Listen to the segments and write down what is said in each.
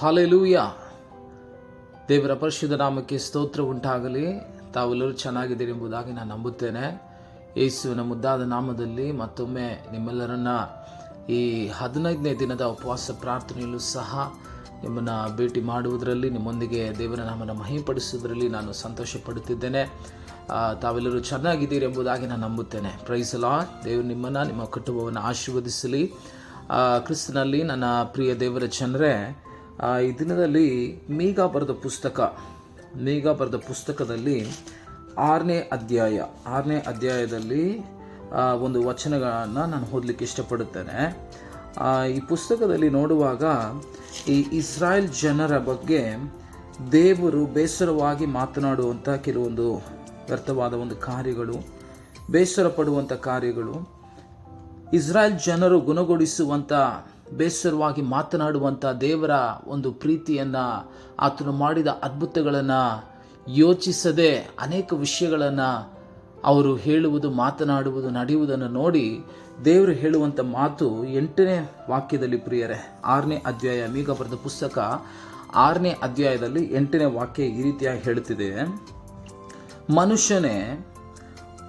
Hallelujah. ದೇವರ ಪರಿಶುದ್ಧ ನಾಮಕ್ಕೆ ಸ್ತೋತ್ರ ಉಂಟಾಗಲಿ. ತಾವೆಲ್ಲರೂ ಚೆನ್ನಾಗಿದ್ದೀರಿ ಎಂಬುದಾಗಿ ನಾನು ನಂಬುತ್ತೇನೆ. ಯೇಸುವಿನ ಮುದ್ದಾದ ನಾಮದಲ್ಲಿ ಮತ್ತೊಮ್ಮೆ ನಿಮ್ಮೆಲ್ಲರನ್ನ ಈ ಹದಿನೈದನೇ ದಿನದ ಉಪವಾಸ ಪ್ರಾರ್ಥನೆಯಲ್ಲೂ ಸಹ ನಿಮ್ಮನ್ನು ಭೇಟಿ ಮಾಡುವುದರಲ್ಲಿ ನಿಮ್ಮೊಂದಿಗೆ ದೇವರ ನಾಮನ ಮಹಿಪಡಿಸುವುದರಲ್ಲಿ ನಾನು ಸಂತೋಷ ಪಡುತ್ತಿದ್ದೇನೆ ತಾವೆಲ್ಲರೂ ಚೆನ್ನಾಗಿದ್ದೀರಿ ಎಂಬುದಾಗಿ ನಾನು ನಂಬುತ್ತೇನೆ. ಪ್ರೈಸಲಾ ದೇವರು ನಿಮ್ಮನ್ನು ನಿಮ್ಮ ಕುಟುಂಬವನ್ನು ಆಶೀರ್ವದಿಸಲಿ. ಕ್ರಿಸ್ತನಲ್ಲಿ ನನ್ನ ಪ್ರಿಯ ದೇವರ ಆ, ಈ ದಿನದಲ್ಲಿ ಮೀಗ ಬರೆದ ಪುಸ್ತಕ, ಮೀಗ ಬರೆದ ಪುಸ್ತಕದಲ್ಲಿ ಆರನೇ ಅಧ್ಯಾಯ, ಆರನೇ ಅಧ್ಯಾಯದಲ್ಲಿ ಒಂದು ವಚನಗಳನ್ನು ನಾನು ಓದಲಿಕ್ಕೆ ಇಷ್ಟಪಡುತ್ತೇನೆ. ಈ ಪುಸ್ತಕದಲ್ಲಿ ನೋಡುವಾಗ ಈ ಇಸ್ರಾಯೇಲ್ ಜನರ ಬಗ್ಗೆ ದೇವರು ಬೇಸರವಾಗಿ ಮಾತನಾಡುವಂಥ ಕೆಲವೊಂದು ವ್ಯರ್ಥವಾದ ಒಂದು ಕಾರ್ಯಗಳು ಬೇಸರ ಪಡುವಂಥ ಕಾರ್ಯಗಳು, ಇಸ್ರಾಯೇಲ್ ಜನರು ಗುಣಗೊಳಿಸುವಂಥ ಬೇಸರವಾಗಿ ಮಾತನಾಡುವಂಥ ದೇವರ ಒಂದು ಪ್ರೀತಿಯನ್ನು ಆತನು ಮಾಡಿದ ಅದ್ಭುತಗಳನ್ನು ಯೋಚಿಸದೆ ಅನೇಕ ವಿಷಯಗಳನ್ನು ಅವರು ಹೇಳುವುದು, ಮಾತನಾಡುವುದು, ನಡೆಯುವುದನ್ನು ನೋಡಿ ದೇವರು ಹೇಳುವಂಥ ಮಾತು ಎಂಟನೇ ವಾಕ್ಯದಲ್ಲಿ ಪ್ರಿಯರೇ, ಆರನೇ ಅಧ್ಯಾಯ ಮೀಗ ಬರೆದ ಪುಸ್ತಕ ಆರನೇ ಅಧ್ಯಾಯದಲ್ಲಿ ಎಂಟನೇ ವಾಕ್ಯ ಈ ರೀತಿಯಾಗಿ ಹೇಳುತ್ತಿದೆ. ಮನುಷ್ಯನೇ,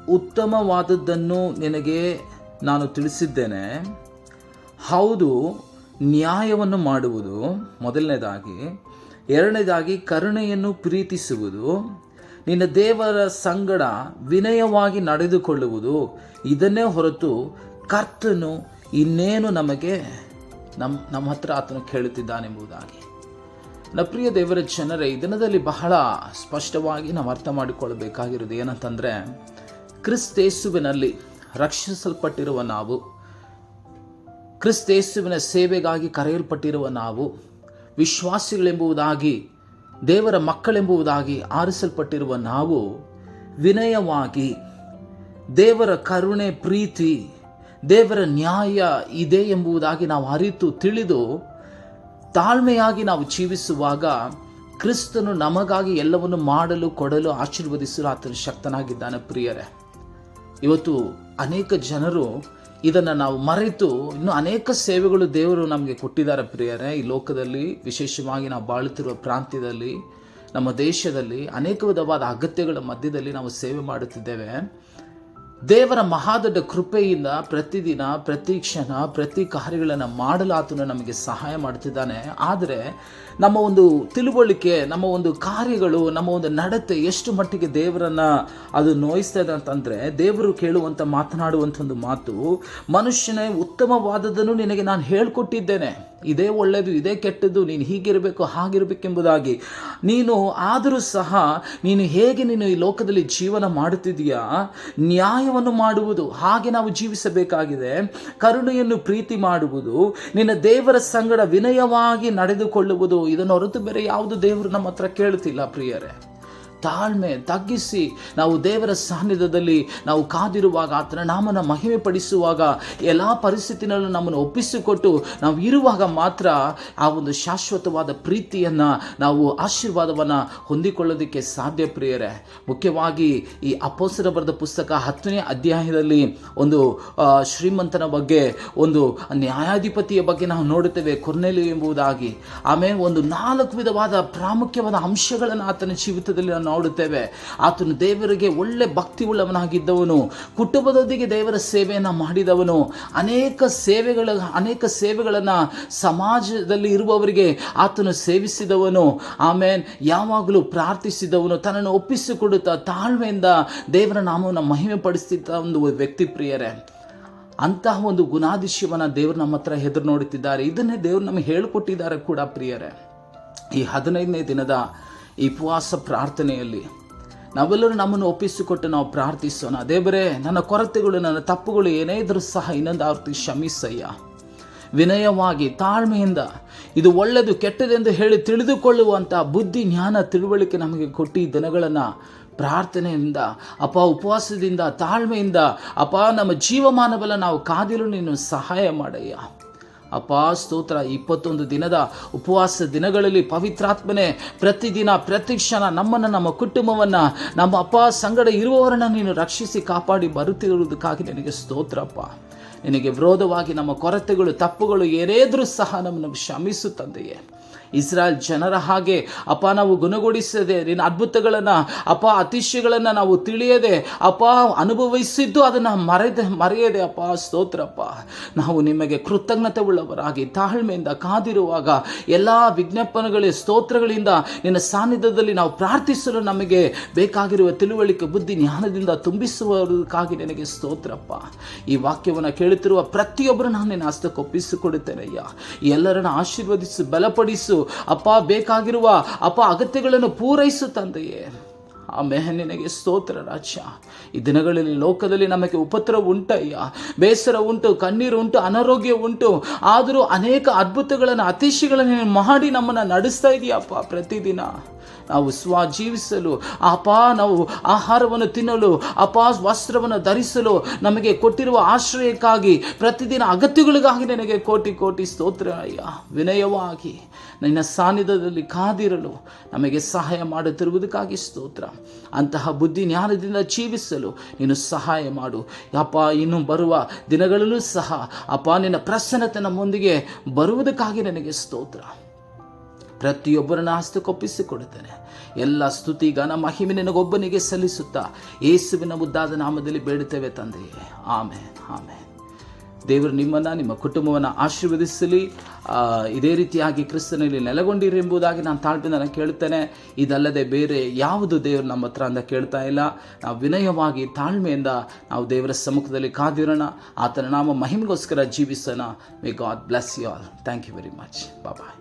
ಉತ್ತಮವಾದದ್ದನ್ನು ನಿನಗೆ ನಾನು ತಿಳಿಸಿದ್ದೇನೆ. ಹೌದು, ನ್ಯಾಯವನ್ನು ಮಾಡುವುದು ಮೊದಲನೇದಾಗಿ, ಎರಡನೇದಾಗಿ ಕರುಣೆಯನ್ನು ಪ್ರೀತಿಸುವುದು, ನಿನ್ನ ದೇವರ ಸಂಗಡ ವಿನಯವಾಗಿ ನಡೆದುಕೊಳ್ಳುವುದು, ಇದನ್ನೇ ಹೊರತು ಕರ್ತನು ಇನ್ನೇನು ನಮಗೆ ನಮ್ಮ ನಮ್ಮ ಹತ್ರ ಆತನು ಕೇಳುತ್ತಿದ್ದಾನೆಂಬುದಾಗಿ. ನನ್ನ ಪ್ರಿಯ ದೇವರ ಜನರೇ, ಈ ದಿನದಲ್ಲಿ ಬಹಳ ಸ್ಪಷ್ಟವಾಗಿ ನಾವು ಅರ್ಥ ಮಾಡಿಕೊಳ್ಳಬೇಕಾಗಿರೋದು ಏನಂತಂದರೆ ಕ್ರಿಸ್ತೇಸುವಿನಲ್ಲಿ ರಕ್ಷಿಸಲ್ಪಟ್ಟಿರುವ ನಾವು ಕ್ರಿಸ್ತೇಸುವಿನ ಸೇವೆಗಾಗಿ ಕರೆಯಲ್ಪಟ್ಟಿರುವ ನಾವು ವಿಶ್ವಾಸಿಗಳೆಂಬುದಾಗಿ, ದೇವರ ಮಕ್ಕಳೆಂಬುದಾಗಿ ಆರಿಸಲ್ಪಟ್ಟಿರುವ ನಾವು ವಿನಯವಾಗಿ ದೇವರ ಕರುಣೆ, ಪ್ರೀತಿ, ದೇವರ ನ್ಯಾಯ ಇದೆ ಎಂಬುದಾಗಿ ನಾವು ಅರಿತು ತಿಳಿದು ತಾಳ್ಮೆಯಾಗಿ ನಾವು ಜೀವಿಸುವಾಗ ಕ್ರಿಸ್ತನು ನಮಗಾಗಿ ಎಲ್ಲವನ್ನು ಮಾಡಲು, ಕೊಡಲು ಆಶೀರ್ವದಿಸಲು ಆತನು ಶಕ್ತನಾಗಿದ್ದಾನೆ ಪ್ರಿಯರೇ. ಇವತ್ತು ಅನೇಕ ಜನರು ಇದನ್ನು ನಾವು ಮರೆತು ಇನ್ನು ಅನೇಕ ಸೇವೆಗಳು ದೇವರು ನಮಗೆ ಕೊಟ್ಟಿದ್ದಾರೆ ಪ್ರಿಯರೇ. ಈ ಲೋಕದಲ್ಲಿ ವಿಶೇಷವಾಗಿ ನಾವು ಬಾಳುತ್ತಿರುವ ಪ್ರಾಂತ್ಯದಲ್ಲಿ, ನಮ್ಮ ದೇಶದಲ್ಲಿ ಅನೇಕ ವಿಧವಾದ ಅಗತ್ಯಗಳ ಮಧ್ಯದಲ್ಲಿ ನಾವು ಸೇವೆ ಮಾಡುತ್ತಿದ್ದೇವೆ. ದೇವರ ಮಹಾದೊಡ್ಡ ಕೃಪೆಯಿಂದ ಪ್ರತಿದಿನ, ಪ್ರತಿ ಕ್ಷಣ, ಪ್ರತಿ ಕಾರ್ಯಗಳನ್ನು ಮಾಡಲು ನಮಗೆ ಸಹಾಯ ಮಾಡ್ತಿದ್ದಾನೆ. ಆದರೆ ನಮ್ಮ ಒಂದು ತಿಳುವಳಿಕೆ, ನಮ್ಮ ಒಂದು ಕಾರ್ಯಗಳು, ನಮ್ಮ ಒಂದು ನಡತೆ ಎಷ್ಟು ಮಟ್ಟಿಗೆ ದೇವರನ್ನ ಅದು ನೋಯಿಸ್ತದೆ ಅಂತಂದ್ರೆ, ದೇವರು ಕೇಳುವಂತ ಮಾತನಾಡುವಂಥ ಒಂದು ಮಾತು, ಮನುಷ್ಯನೇ ಉತ್ತಮವಾದದನ್ನು ನಿನಗೆ ನಾನು ಹೇಳ್ಕೊಟ್ಟಿದ್ದೇನೆ. ಇದೇ ಒಳ್ಳೆಯದು ಇದೇ ಕೆಟ್ಟದ್ದು, ನೀನು ಹೀಗಿರಬೇಕು, ಹಾಗಿರಬೇಕೆಂಬುದಾಗಿ. ನೀನು ಆದರೂ ಸಹ ನೀನು ಹೇಗೆ ನೀನು ಈ ಲೋಕದಲ್ಲಿ ಜೀವನ ಮಾಡುತ್ತಿದೆಯಾ ನ್ಯಾಯವನ್ನು ಮಾಡುವುದು, ಹಾಗೆ ನಾವು ಜೀವಿಸಬೇಕಾಗಿದೆ. ಕರುಣೆಯನ್ನು ಪ್ರೀತಿ ಮಾಡುವುದು, ನಿನ್ನ ದೇವರ ಸಂಗಡ ವಿನಯವಾಗಿ ನಡೆದುಕೊಳ್ಳುವುದು, ಇದನ್ನು ಹೊರತು ಬೇರೆ ಯಾವುದು ದೇವರು ನಮ್ಮ ಹತ್ರ ಕೇಳುತ್ತಿಲ್ಲ, ಪ್ರಿಯರೇ. ತಾಳ್ಮೆ ತಗ್ಗಿಸಿ ನಾವು ದೇವರ ಸಾನ್ನಿಧ್ಯದಲ್ಲಿ ನಾವು ಕಾದಿರುವಾಗ ಆತನ ನಾಮನ ಮಹಿಮೆ ಪಡಿಸುವಾಗ ಎಲ್ಲ ಪರಿಸ್ಥಿತಿನಲ್ಲೂ ನಮ್ಮನ್ನು ಒಪ್ಪಿಸಿಕೊಟ್ಟು ನಾವು ಇರುವಾಗ ಮಾತ್ರ ಆ ಒಂದು ಶಾಶ್ವತವಾದ ಪ್ರೀತಿಯನ್ನು ನಾವು ಆಶೀರ್ವಾದವನ್ನು ಹೊಂದಿಕೊಳ್ಳೋದಕ್ಕೆ ಸಾಧ್ಯ ಪ್ರಿಯರೇ. ಮುಖ್ಯವಾಗಿ ಈ ಅಪೋಸರ ಬರೆದ ಪುಸ್ತಕ ಹತ್ತನೇ ಅಧ್ಯಾಯದಲ್ಲಿ ಒಂದು ಶ್ರೀಮಂತನ ಬಗ್ಗೆ ಒಂದು ನ್ಯಾಯಾಧಿಪತಿಯ ಬಗ್ಗೆ ನಾವು ನೋಡುತ್ತೇವೆ ಕೊರ್ನೆಲು ಎಂಬುದಾಗಿ. ಆಮೇಲೆ ಒಂದು ನಾಲ್ಕು ವಿಧವಾದ ಪ್ರಾಮುಖ್ಯವಾದ ಅಂಶಗಳನ್ನು ಆತನ ಜೀವಿತದಲ್ಲಿ ನಾವು ನೋಡುತ್ತೇವೆ. ಆತನು ದೇವರಿಗೆ ಒಳ್ಳೆ ಭಕ್ತಿ ಉಳ್ಳವನಾಗಿದ್ದವನು ಕುಟುಂಬದೊಂದಿಗೆ ದೇವರ ಸೇವೆಯನ್ನು ಮಾಡಿದವನು. ಅನೇಕ ಸೇವೆಗಳ, ಅನೇಕ ಸೇವೆಗಳನ್ನು ಸಮಾಜದಲ್ಲಿ ಇರುವವರಿಗೆ ಆತನು ಸೇವಿಸಿದವನು. ಆಮೇಲೆ ಯಾವಾಗಲೂ ಪ್ರಾರ್ಥಿಸಿದವನು. ತನ್ನನ್ನು ಒಪ್ಪಿಸಿಕೊಡುತ್ತಾ ತಾಳ್ಮೆಯಿಂದ ದೇವರ ನಾಮವನ್ನು ಮಹಿಮೆ ಪಡಿಸ್ತಿದ್ದ ಒಂದು ವ್ಯಕ್ತಿ ಪ್ರಿಯರೇ. ಅಂತಹ ಒಂದು ಗುಣಾದಿಶ್ಯವನ್ನ ದೇವರು ನಮ್ಮ ಹತ್ರ ಹೆದರು ನೋಡುತ್ತಿದ್ದಾರೆ. ಇದನ್ನೇ ದೇವರು ನಮಗೆ ಹೇಳಿಕೊಟ್ಟಿದ್ದಾರೆ ಕೂಡ ಪ್ರಿಯರೇ. ಈ ಹದಿನೈದನೇ ದಿನದ ಈ ಉಪವಾಸ ಪ್ರಾರ್ಥನೆಯಲ್ಲಿ ನಾವೆಲ್ಲರೂ ನಮ್ಮನ್ನು ಒಪ್ಪಿಸಿಕೊಟ್ಟು ನಾವು ಪ್ರಾರ್ಥಿಸೋಣ. ದೇವರೇ, ನನ್ನ ಕೊರತೆಗಳು, ನನ್ನ ತಪ್ಪುಗಳು ಏನೇ ಇದ್ರೂ ಸಹ ಇನ್ನೊಂದು ಆವೃತ್ತಿ ಕ್ಷಮಿಸಯ್ಯ. ವಿನಯವಾಗಿ, ತಾಳ್ಮೆಯಿಂದ, ಇದು ಒಳ್ಳೆಯದು ಕೆಟ್ಟದೆಂದು ಹೇಳಿ ತಿಳಿದುಕೊಳ್ಳುವಂಥ ಬುದ್ಧಿ, ಜ್ಞಾನ, ತಿಳುವಳಿಕೆ ನಮಗೆ ಕೊಟ್ಟು ದಿನಗಳನ್ನು ಪ್ರಾರ್ಥನೆಯಿಂದ ಅಪ ಉಪವಾಸದಿಂದ, ತಾಳ್ಮೆಯಿಂದ ಅಪ ನಮ್ಮ ಜೀವಮಾನವೆಲ್ಲ ನಾವು ಕಾದಿಲು ನೀನು ಸಹಾಯ ಮಾಡಯ್ಯ. ಅಪ್ಪ, ಸ್ತೋತ್ರ. ಇಪ್ಪತ್ತೊಂದು ದಿನದ ಉಪವಾಸ ದಿನಗಳಲ್ಲಿ ಪವಿತ್ರಾತ್ಮನೆ ಪ್ರತಿದಿನ ಪ್ರತಿ ಕ್ಷಣ ನಮ್ಮನ್ನು, ನಮ್ಮ ಕುಟುಂಬವನ್ನು, ನಮ್ಮ ಅಪ್ಪ ಸಂಗಡ ಇರುವವರನ್ನು ನೀನು ರಕ್ಷಿಸಿ ಕಾಪಾಡಿ ಬರುತ್ತಿರುವುದಕ್ಕಾಗಿ ನಿನಗೆ ಸ್ತೋತ್ರಪ್ಪ ನಿನಗೆ ವಿರೋಧವಾಗಿ ನಮ್ಮ ಕೊರತೆಗಳು, ತಪ್ಪುಗಳು ಏನೇದ್ರೂ ಸಹ ನಮ್ಮನ್ನು ಕ್ಷಮಿಸು, ತಂದೆಯೇ. ಇಸ್ರಾಯೇಲ್ ಜನರ ಹಾಗೆ, ಅಪ್ಪ, ನಾವು ಗುಣಗೊಳಿಸದೆ ನಿನ್ನ ಅದ್ಭುತಗಳನ್ನು, ಅಪ್ಪ, ಅತಿಶಯಗಳನ್ನು ನಾವು ತಿಳಿಯದೆ, ಅಪ್ಪ, ಅನುಭವಿಸಿದ್ದು ಅದನ್ನು ಮರೆದ, ಮರೆಯದೆ, ಅಪ್ಪ, ಸ್ತೋತ್ರಪ್ಪ. ನಾವು ನಿಮಗೆ ಕೃತಜ್ಞತೆ ಉಳ್ಳವರಾಗಿ ತಾಳ್ಮೆಯಿಂದ ಕಾದಿರುವಾಗ ಎಲ್ಲ ವಿಜ್ಞಾಪನೆಗಳ ಸ್ತೋತ್ರಗಳಿಂದ ನಿನ್ನ ಸಾನ್ನಿಧ್ಯದಲ್ಲಿ ನಾವು ಪ್ರಾರ್ಥಿಸಲು ನಮಗೆ ಬೇಕಾಗಿರುವ ತಿಳುವಳಿಕೆ, ಬುದ್ಧಿ, ಜ್ಞಾನದಿಂದ ತುಂಬಿಸುವುದಕ್ಕಾಗಿ ನಿನಗೆ ಸ್ತೋತ್ರಪ್ಪ. ಈ ವಾಕ್ಯವನ್ನು ಕೇಳುತ್ತಿರುವ ಪ್ರತಿಯೊಬ್ಬರು ನಾನು ನಿನ್ನ ಹಸ್ತಕ್ಕೆ ಒಪ್ಪಿಸಿಕೊಡುತ್ತೇನಯ್ಯ ಎಲ್ಲರನ್ನ ಆಶೀರ್ವದಿಸು, ಬಲಪಡಿಸು ಅಪ್ಪ ಬೇಕಾಗಿರುವ ಅಪ್ಪ ಅಗತ್ಯಗಳನ್ನು ಪೂರೈಸು ತಂದೆಯೇ. ಆ ನಿನಗೆ ಸ್ತೋತ್ರ ರಾಜ್ಯ. ಈ ದಿನಗಳಲ್ಲಿ ಲೋಕದಲ್ಲಿ ನಮಗೆ ಉಪದ್ರ ಉಂಟಯ್ಯ. ಬೇಸರ ಉಂಟು, ಕಣ್ಣೀರು ಉಂಟು, ಅನಾರೋಗ್ಯ ಉಂಟು. ಆದರೂ ಅನೇಕ ಅದ್ಭುತಗಳನ್ನು, ಅತಿಶಯಗಳನ್ನು ನೀನು ಮಾಡಿ ನಮ್ಮನ್ನು ನಡೆಸ್ತಾ ಇದೆಯಪ್ಪ ಪ್ರತಿದಿನ. ನಾವು ಸ್ವ ಜೀವಿಸಲು ಅಪ ನಾವು ಆಹಾರವನ್ನು ತಿನ್ನಲು ಅಪ ವಸ್ತ್ರವನ್ನು ಧರಿಸಲು ನಮಗೆ ಕೊಟ್ಟಿರುವ ಆಶ್ರಯಕ್ಕಾಗಿ ಪ್ರತಿದಿನ ಅಗತ್ಯಗಳಿಗಾಗಿ ನನಗೆ ಕೋಟಿ ಕೋಟಿ ಸ್ತೋತ್ರ, ಅಯ್ಯ, ವಿನಯವಾಗಿ ನಿನ್ನ ಸಾನ್ನಿಧ್ಯದಲ್ಲಿ ಕಾದಿರಲು ನಮಗೆ ಸಹಾಯ ಮಾಡುತ್ತಿರುವುದಕ್ಕಾಗಿ ಸ್ತೋತ್ರ. ಅಂತಹ ಬುದ್ಧಿ ಜ್ಞಾನದಿಂದ ಜೀವಿಸಲು ನೀನು ಸಹಾಯ ಮಾಡು. ಅಪ್ಪ ಇನ್ನು ಬರುವ ದಿನಗಳಲ್ಲೂ ಸಹ ಅಪ್ಪ, ನಿನ್ನ ಪ್ರಸನ್ನತೆ ನಮ್ಮೊಂದಿಗೆ ಬರುವುದಕ್ಕಾಗಿ ನನಗೆ ಸ್ತೋತ್ರ. ಪ್ರತಿಯೊಬ್ಬರನ್ನ ಹಸ್ತಕ್ಕೊಪ್ಪಿಸಿಕೊಡುತ್ತೇನೆ ಎಲ್ಲ ಸ್ತುತಿ ಗಾನ ಮಹಿಮೆ ನಿನಗೊಬ್ಬನಿಗೆ ಸಲ್ಲಿಸುತ್ತಾ ಯೇಸುವಿನ ಮುದ್ದಾದ ನಾಮದಲ್ಲಿ ಬೇಡುತ್ತೇವೆ ತಂದೆಯೇ ಆಮೆ ಆಮೆ ದೇವರು ನಿಮ್ಮನ್ನು, ನಿಮ್ಮ ಕುಟುಂಬವನ್ನು ಆಶೀರ್ವದಿಸಲಿ. ಇದೇ ರೀತಿಯಾಗಿ ಕ್ರಿಸ್ತನಲ್ಲಿ ನೆಲೆಗೊಂಡಿರಿ ಎಂಬುದಾಗಿ ನಾನು ತಾಳ್ಮೆಯಿಂದ ನಾನು ಕೇಳ್ತೇನೆ ಇದಲ್ಲದೆ ಬೇರೆ ಯಾವುದು ದೇವರು ನಮ್ಮ ಹತ್ರ ಅಂತ ಕೇಳ್ತಾ ಇಲ್ಲ. ನಾವು ವಿನಯವಾಗಿ ತಾಳ್ಮೆಯಿಂದ ನಾವು ದೇವರ ಸಮ್ಮುಖದಲ್ಲಿ ಕಾದಿರೋಣ. ಆತನ ನಾಮ ಮಹಿಮೆಗೋಸ್ಕರ ಜೀವಿಸೋಣ. May God bless you all thank you very much bye